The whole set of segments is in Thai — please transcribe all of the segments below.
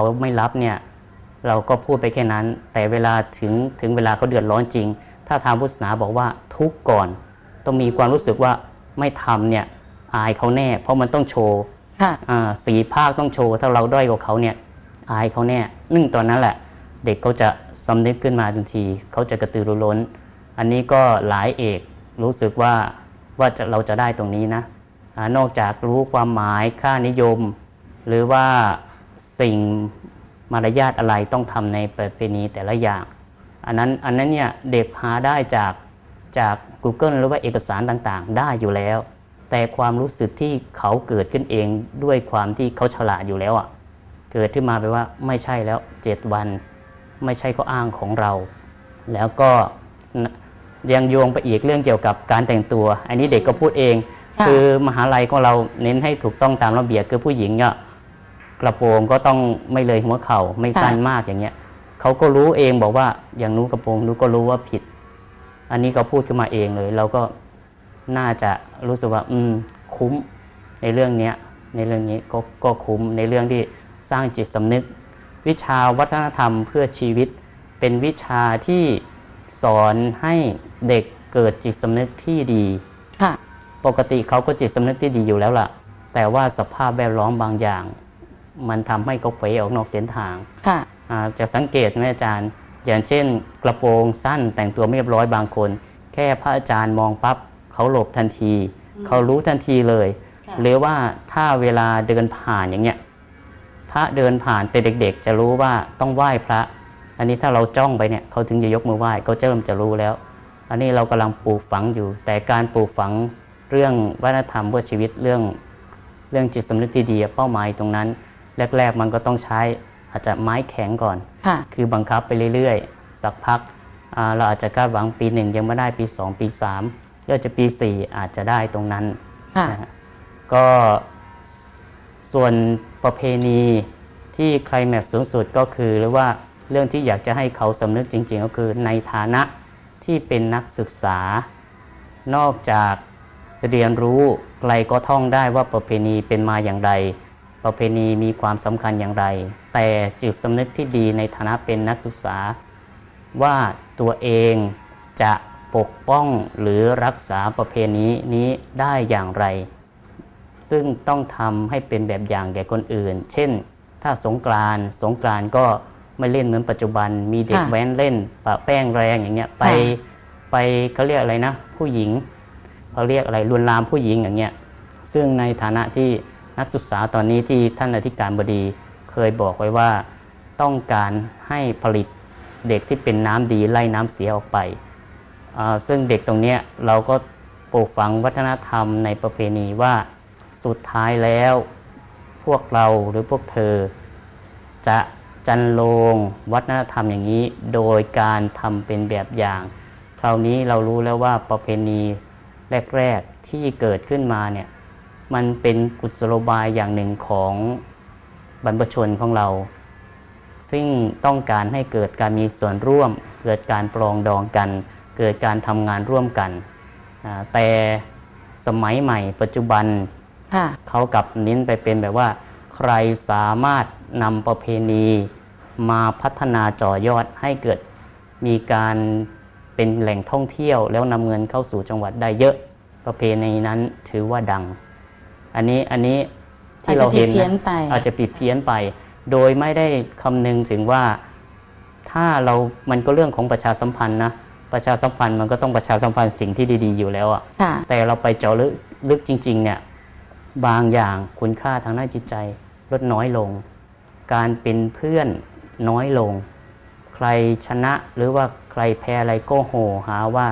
เขาไม่รับเนี่ยเราก็พูดไปแค่นั้น แต่เวลาถึงถึงเวลาเขาเดือดร้อนจริง ถ้าทางพุทธศาสนาบอกว่าทุกข์ก่อน ต้องมีความรู้สึกว่าไม่ทำเนี่ยอายเขาแน่ เพราะมันต้องโชว์ค่ะอ่าสีภาคต้องโชว์ ถ้าเราด้อยกว่าเขาเนี่ยอายเขาแน่นึ่งตอนนั้นแหละ เด็กเขาจะสำนึกขึ้นมาทันทีเขาจะกระตือรือร้น อันนี้ก็หลายเอกรู้สึกว่าว่าจะเราจะได้ตรงนี้นะอานอกจากรู้ความหมายค่านิยม หรือว่า สิ่งมารยาทอะไรต้องทำในประเพณีแต่ละอย่าง อันนั้นอันนั้นเนี่ยเด็กหาได้จากจาก Google หรือว่าเอกสารต่างๆ ได้อยู่แล้ว แต่ความรู้สึกที่เขาเกิดขึ้นเองด้วยความที่เขาฉลาดอยู่แล้วอะเกิดขึ้นมาไปว่าไม่ใช่แล้วเจ็ดวัน ไม่ใช่ข้ออ้างของเรา แล้วก็ยังโยงไปอีกเรื่องเกี่ยวกับการแต่งตัว อันนี้เด็กก็พูดเองค่ะคือมหาลัยของเราเน้นให้ถูกต้องตามระเบียบคือผู้หญิงเนี่ย กระโปรงก็ต้องไม่เลยหัวเข่าไม่สั้นมากอย่างเงี้ยเขาก็รู้เองบอกว่าอย่างนู้กระโปรงนู้ก็รู้ว่าผิด อันนี้เขาพูดขึ้นมาเองเลย เราก็น่าจะรู้สึกว่า อืม คุ้มในเรื่องเนี้ย ในเรื่องนี้ก็ก็คุ้มในเรื่องที่สร้างจิตสำนึก วิชาวัฒนธรรมเพื่อชีวิต เป็นวิชาที่สอนให้เด็กเกิดจิตสำนึกที่ดีปกติเขาก็จิตสำนึกที่ดีอยู่แล้วล่ะ แต่ว่าสภาพแวดล้อมบางอย่าง มันทำให้เขาเฟออกนอกเส้นทางค่ะอ่าจะสังเกตไหมอาจารย์ อย่างเช่น กระโปรงสั้นแต่งตัวไม่เรียบร้อยบางคน แค่พระอาจารย์มองปั๊บเขาหลบทันที เขารู้ทันทีเลยค่ะหรือว่าถ้าเวลาเดินผ่านอย่างเงี้ยพระเดินผ่านแต่เด็กๆ จะรู้ว่าต้องไหว้พระ อันนี้ถ้าเราจ้องไปเนี่ยเขาถึงจะยกมือไหว้เขาจะเริ่มจะรู้แล้ว อันนี้เรากำลังปลูกฝังอยู่ แต่การปลูกฝังเรื่องวัฒนธรรมเพื่อชีวิตเรื่อง เรื่องจิตสำนึกที่ดีเป้าหมายตรงนั้น แรก ๆ มันก็ต้องใช้อาจจะไม้แข็งก่อนค่ะคือบังคับไปเรื่อยๆ สักพักอ่าเราอาจจะคาดหวังปีหนึ่งยังไม่ได้ปี 2 ปี 3 ก็จะปี 4 อาจจะได้ตรงนั้นค่ะนะฮะก็ส่วนประเพณีที่ใครแม็กซ์สูงสุดก็คือ หรือว่าเรื่องที่อยากจะให้เขาสำนึกจริง ๆ ก็คือในฐานะที่เป็นนักศึกษา นอกจากเรียนรู้ใครก็ท่องได้ว่าประเพณีเป็นมาอย่างไร ประเพณีมีความสำคัญอย่างไร แต่จิตสำนึกที่ดีในฐานะเป็นนักศึกษา ว่าตัวเองจะปกป้องหรือรักษาประเพณีนี้ได้อย่างไร ซึ่งต้องทำให้เป็นแบบอย่างแก่คนอื่น เช่น ถ้าสงกรานต์สงกรานต์ก็ไม่เล่นเหมือนปัจจุบัน มีเด็กค่ะแว้นเล่นปะแป้งแรงอย่างเงี้ยไปค่ะไปเขาเรียกอะไรนะ ผู้หญิงเขาเรียกอะไรลวนลามผู้หญิงอย่างเงี้ยซึ่งในฐานะที่ นักศึกษาตอนนี้ที่ท่านอธิการบดีเคยบอกไว้ว่า ต้องการให้ผลิตเด็กที่เป็นน้ำดีไล่น้ำเสียออกไปซึ่งเด็กตรงนี้เราก็ปลูกฝังวัฒนธรรมในประเพณีว่าสุดท้ายแล้วพวกเราหรือพวกเธอ จะจันโลงวัฒนธรรมอย่างนี้ โดยการทำเป็นแบบอย่าง คราวนี้เรารู้แล้วว่าประเพณีแรก ๆที่เกิดขึ้นมาเนี่ย มันเป็นกุศโลบายอย่างหนึ่งของบรรพชนของเรา ซึ่งต้องการให้เกิดการมีส่วนร่วม เกิดการปรองดองกัน เกิดการทำงานร่วมกันอ่าแต่สมัยใหม่ปัจจุบันค่ะเขากลับเน้นไปเป็นแบบว่า ใครสามารถนำประเพณีมาพัฒนาจ่อยอดให้เกิดมีการเป็นแหล่งท่องเที่ยว แล้วนำเงินเข้าสู่จังหวัดได้เยอะ ประเพณีนั้นถือว่าดัง อันนี้อันนี้ที่เราเห็นอาจจะผิดเพี้ยนไปอาจจะผิดเพี้ยนไป โดยไม่ได้คำนึงถึงว่าถ้าเรามันก็เรื่องของประชาสัมพันธ์นะประชาสัมพันธ์มันก็ต้องประชาสัมพันธ์สิ่งที่ดีๆอยู่แล้วอะค่ะแต่เราไปเจาะลึกลึกจริงๆเนี่ยบางอย่างคุณค่าทางด้านจิตใจลดน้อยลง การเป็นเพื่อนน้อยลง ใครชนะหรือว่าใครแพ้อะไรก็โห่หาว่า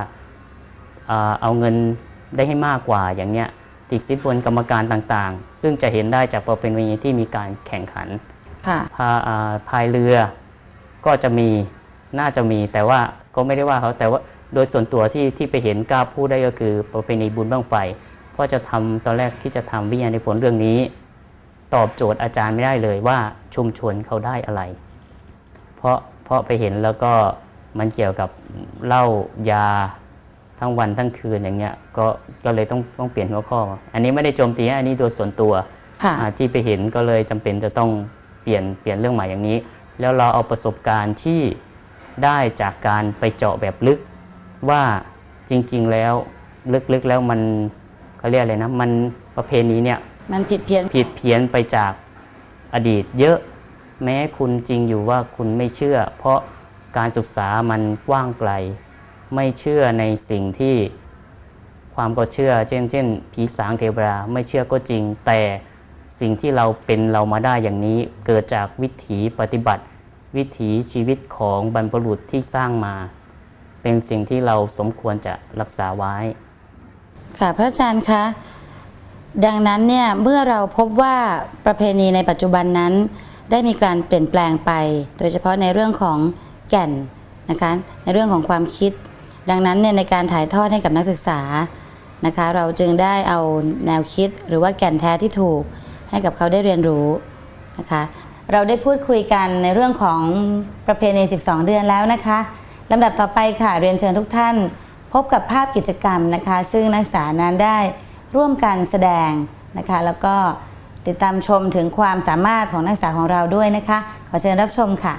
เอ่อเอาเงินได้ให้มากกว่าอย่างเนี้ย ติดสินบนกรรมการต่างๆ ซึ่งจะเห็นได้จากประเพณีที่มีการแข่งขันค่ะพาอ่าพายเรือก็จะมีน่าจะมีแต่ว่าก็ไม่ได้ว่าเขาแต่ว่าโดยส่วนตัวที่ที่ไปเห็นกล้าพูดได้ก็คือประเพณีบุญบ้างไฟเพราะจะทำตอนแรกที่จะทำวิทยานิพนธ์เรื่องนี้ ตอบโจทย์อาจารย์ไม่ได้เลยว่าชุมชนเขาได้อะไร เพราะเพราะไปเห็นแล้วก็มันเกี่ยวกับเหล้ายา ทั้งวันทั้งคืนอย่างเงี้ยก็ก็เลยต้องต้องเปลี่ยนหัวข้อ อันนี้ไม่ได้โจมตีนะอันนี้โดยส่วนตัวค่ะอ่าที่ไปเห็นก็เลยจำเป็นจะต้องปลี่ยนเปลี่ยนเรื่องใหม่อย่างนี้ แล้วเราเอาประสบการณ์ที่ได้จากการไปเจาะแบบลึก ว่าจริง ๆแล้วลึกๆแล้วมันเขาเรียกอะไรนะมันประเพณีเนี่ยมันผิดเพี้ยนผิดเพี้ยนไปจากอดีตเยอะแม้คุณจริงอยู่ว่าคุณไม่เชื่อ เพราะการศึกษามันกว้างไกล ไม่เชื่อในสิ่งที่ความก็เชื่อ เช่น เช่นผีสางเทวดาไม่เชื่อก็จริง แต่สิ่งที่เราเป็นเรามาได้อย่างนี้ เกิดจากวิถีปฏิบัติ วิถีชีวิตของบรรพบุรุษที่สร้างมา เป็นสิ่งที่เราสมควรจะรักษาไว้ ค่ะพระอาจารย์คะดังนั้นเนี่ยเมื่อเราพบว่าประเพณีในปัจจุบันนั้น ได้มีการเปลี่ยนแปลงไป โดยเฉพาะในเรื่องของแก่นนะคะในเรื่องของความคิด ดังนั้นเนี่ยในการถ่ายทอดให้กับนักศึกษานะคะ เราจึงได้เอาแนวคิดหรือว่าแก่นแท้ที่ถูกให้กับเขาได้เรียนรู้นะคะเราได้พูดคุยกันในเรื่องของประเพณี 12 เดือนแล้วนะคะลำดับต่อไปค่ะเรียนเชิญทุกท่าน พบกับภาพกิจกรรมนะคะ ซึ่งนักศึกษานั้นได้ร่วมกันแสดงนะคะ แล้วก็ติดตามชมถึงความสามารถของนักศึกษาของเราด้วยนะคะ ขอเชิญรับชมค่ะ